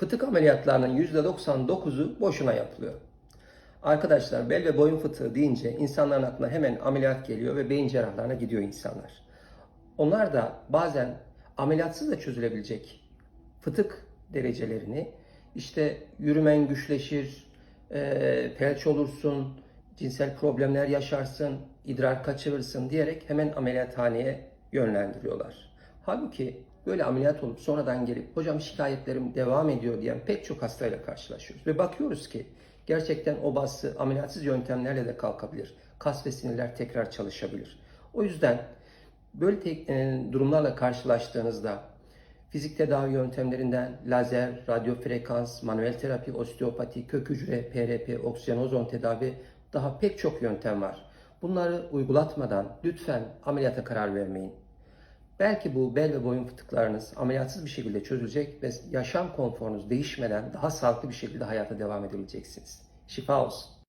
Fıtık ameliyatlarının %99'u boşuna yapılıyor. Arkadaşlar bel ve boyun fıtığı deyince insanların aklına hemen ameliyat geliyor ve beyin cerrahlarına gidiyor insanlar. Onlar da bazen ameliyatsız da çözülebilecek fıtık derecelerini işte yürümen güçleşir, e, felç olursun, cinsel problemler yaşarsın, idrar kaçırırsın diyerek hemen ameliyathaneye yönlendiriyorlar. Halbuki böyle ameliyat olup sonradan gelip hocam şikayetlerim devam ediyor diyen pek çok hastayla karşılaşıyoruz. Ve bakıyoruz ki gerçekten obası ameliyatsız yöntemlerle de kalkabilir. Kas ve sinirler tekrar çalışabilir. O yüzden böyle tek- e, durumlarla karşılaştığınızda fizik tedavi yöntemlerinden lazer, radyo frekans, manuel terapi, osteopati, kök hücre, PRP, oksijen ozon tedavi daha pek çok yöntem var. Bunları uygulatmadan lütfen ameliyata karar vermeyin. Belki bu bel ve boyun fıtıklarınız ameliyatsız bir şekilde çözülecek ve yaşam konforunuz değişmeden daha sağlıklı bir şekilde hayata devam edebileceksiniz. Şifa olsun.